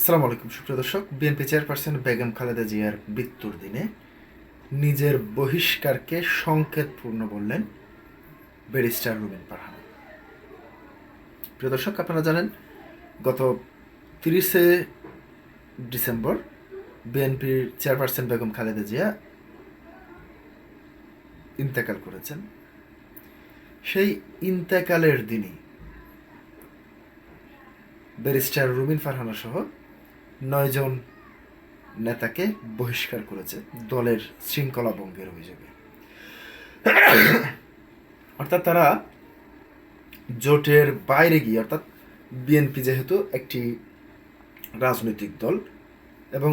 আসসালামু আলাইকুম, সুপ্রিয় দর্শক। বিএনপি চেয়ারপারসন বেগম খালেদা জিয়ার মৃত্যুর দিনে নিজের বহিষ্কারকে সংকেতপূর্ণ বললেন ব্যারিস্টার রুবিন পারহান। প্রিয় দর্শক, আপনারা জানেন, গত তিরিশে ডিসেম্বর বিএনপির চেয়ারপারসন বেগম খালেদা জিয়া ইন্তেকাল করেছেন। সেই ইন্তেকালের দিনই ব্যারিস্টার রুবিন ফারহানা সহ নয়জন নেতাকে বহিষ্কার করেছে দলের শৃঙ্খলা ভঙ্গের অভিযোগে। অর্থাৎ তারা জোটের বাইরে গিয়ে, অর্থাৎ বিএনপি যেহেতু একটি রাজনৈতিক দল এবং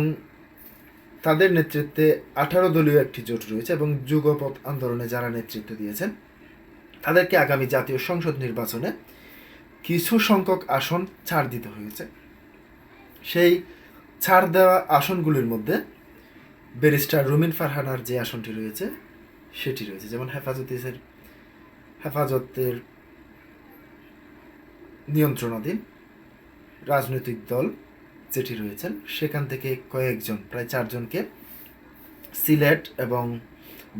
তাদের নেতৃত্বে আঠারো দলীয় একটি জোট রয়েছে এবং যুগপথ আন্দোলনে যারা নেতৃত্ব দিয়েছেন, তাদেরকে আগামী জাতীয় সংসদ নির্বাচনে কিছু সংখ্যক আসন ছাড় দিতে হয়েছে। সেই ছাড় দেওয়া আসনগুলির মধ্যে ব্যারিস্টার রুমিন ফারহানার যে আসনটি রয়েছে, সেটি রয়েছে। যেমন হেফাজতের হেফাজতের নিয়ন্ত্রণাধীন রাজনৈতিক দল যেটি রয়েছেন সেখান থেকে কয়েকজন, প্রায় চারজনকে সিলেট এবং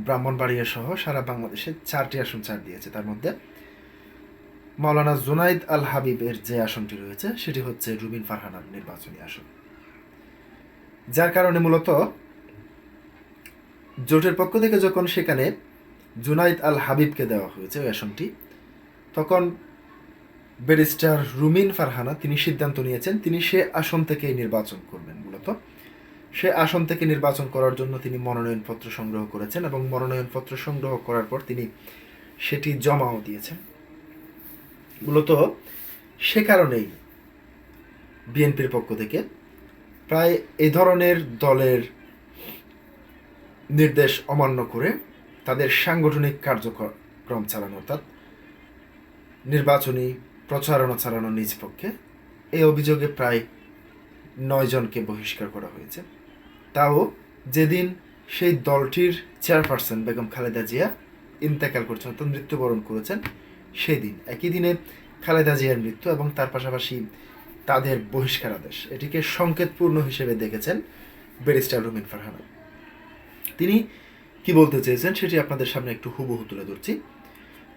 ব্রাহ্মণবাড়িয়া সহ সারা বাংলাদেশে চারটি আসন ছাড় দিয়েছে। তার মধ্যে মাওলানা জুনাইদ আল হাবিবের যে আসনটি রয়েছে, সেটি হচ্ছে রুবিন ফারহানার নির্বাচনী আসন। যার কারণে মূলত জোটের পক্ষ থেকে যখন সেখানে জুনাইদ আল হাবিবকে দেওয়া হয়েছে ওই আসনটি, তখন ব্যারিস্টার রুমিন ফারহানা তিনি সিদ্ধান্ত নিয়েছেন তিনি সে আসন থেকেই নির্বাচন করবেন মূলত। সে আসন থেকে নির্বাচন করার জন্য তিনি মনোনয়নপত্র সংগ্রহ করেছেন এবং মনোনয়নপত্র সংগ্রহ করার পর তিনি সেটি জমাও দিয়েছেন। মূলত সে কারণেই বিএনপির পক্ষ থেকে প্রায় এ ধরনের দলের নির্দেশ অমান্য করে তাদের সাংগঠনিক কার্যক্রম চালানো, অর্থাৎ নির্বাচনী প্রচারণা চালানো নিজ পক্ষে। এই অভিযোগে প্রায় নয় জনকে বহিষ্কার করা হয়েছে। তাও যেদিন সেই দলটির চেয়ারপারসন বেগম খালেদা জিয়া ইন্তেকাল করছেন, অর্থাৎ মৃত্যুবরণ করেছেন সেই দিন একই দিনে খালেদা জিয়ার মৃত্যু এবং তার পাশাপাশি তাদের বহিষ্কার আদেশ। এটিকে সংকেতপূর্ণ হিসেবে দেখেছেন ব্যারিস্টার রুমিন ফারহানা। তিনি কি বলতে চেয়েছেন সেটি আপনাদের সামনে একটু হুবহু তুলে ধরছি।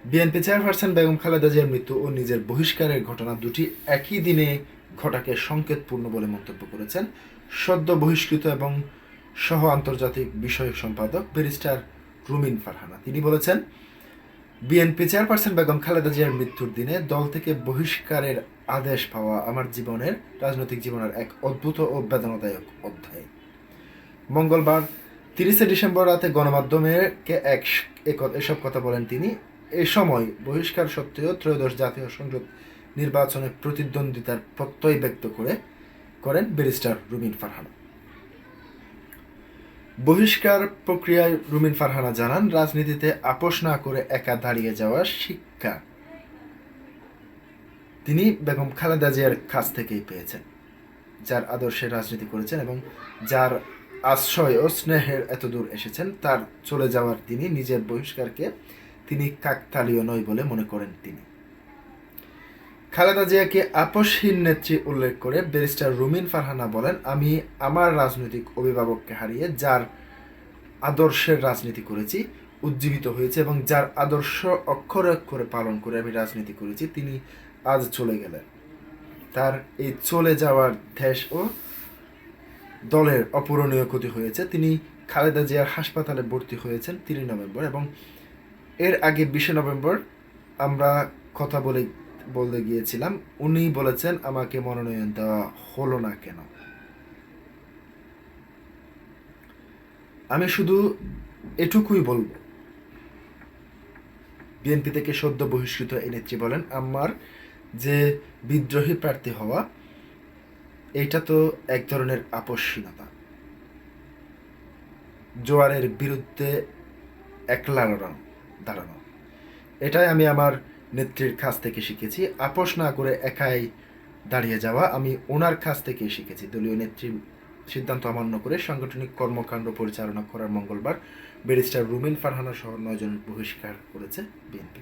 বিএনপি চেয়ারপারসন বেগম খালেদা জিয়ার মৃত্যু ও নিজের বহিষ্কারের ঘটনা দুটি একই দিনে ঘটাকে সংকেতপূর্ণ বলে মন্তব্য করেছেন সদ্য বহিষ্কৃত এবং সহ আন্তর্জাতিক বিষয়ক সম্পাদক ব্যারিস্টার রুমিন ফারহানা। তিনি বলেছেন বিএনপি চেয়ারপারসন বেগম খালেদা জিয়ার মৃত্যুর দিনে দল থেকে বহিষ্কারের আদেশ পাওয়া আমার জীবনের, রাজনৈতিক জীবনের এক অদ্ভুত ও বেদনাদায়ক অধ্যায়। মঙ্গলবার তিরিশে ডিসেম্বর রাতে গণমাধ্যমেকে এক এসব কথা বলেন তিনি। এ সময় বহিষ্কার সত্ত্বেও ত্রয়োদশ জাতীয় সংসদ নির্বাচনে প্রতিদ্বন্দ্বিতার প্রত্যয় ব্যক্ত করে করেন ব্যারিস্টার রুমিন ফারহানা। বহিষ্কার প্রক্রিয়ায় রুমিন ফারহানা জানান, রাজনীতিতে আপোষ না করে একা দাঁড়িয়ে যাওয়ার শিক্ষা। তিনি বেগম খালেদা জিয়ার কাছ থেকেই পেয়েছেন, যার আদর্শে রাজনীতি করেছেন এবং যার আশ্রয় ও স্নেহের এতদূর এসেছেন, তার চলে যাওয়ার তিনি নিজের বহিষ্কারকে তিনি কাকতালীয় নয় বলে মনে করেন তিনি। খালেদা জিয়াকে আপসহীন নেত্রী উল্লেখ করে ব্যারিস্টার রুমিন ফারহানা বলেন, আমি আমার রাজনৈতিক অভিভাবককে হারিয়ে যার আদর্শের রাজনীতি করেছি, উজ্জীবিত হয়েছে এবং যার আদর্শ অক্ষরে অক্ষরে পালন করে আমি রাজনীতি করেছি, তিনি আজ চলে গেলেন। তার এই চলে যাওয়ার দেশ ও দলের অপূরণীয় ক্ষতি হয়েছে। তিনি খালেদা জিয়ার হাসপাতালে ভর্তি হয়েছেন তিনই নভেম্বর এবং এর আগে বিশে নভেম্বর আমরা কথা বলে বলতে গিয়েছিলাম উনি বলেছেন, আমাকে মনোনয়ন দেওয়া হলো না কেন? আমি শুধু এটুকুই বলব। বিএনপি থেকে সদ্য বহিষ্কৃত এই নেত্রী বলেন, আমার যে বিদ্রোহী প্রার্থী হওয়া, এটা তো এক ধরনের আপসহীনতা। জোয়ারের বিরুদ্ধে একলা দাঁড়ানো। এটাই আমি আমার নেত্রীর কাছ থেকে শিখেছি। আপোষ না করে একাই দাঁড়িয়ে যাওয়া, আমি ওনার কাছ থেকে শিখেছি। দলীয় নেত্রীর সিদ্ধান্ত অমান্য করে সাংগঠনিক কর্মকাণ্ড পরিচালনা করার মঙ্গলবার ব্যারিস্টার রুমিন ফারহানা সহ নয়জন বহিষ্কার করেছে বিএনপি।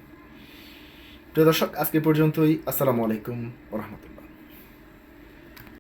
প্রিয় দর্শক, আজকে পর্যন্তই। আসসালামু আলাইকুম রহমতুল্লাহ।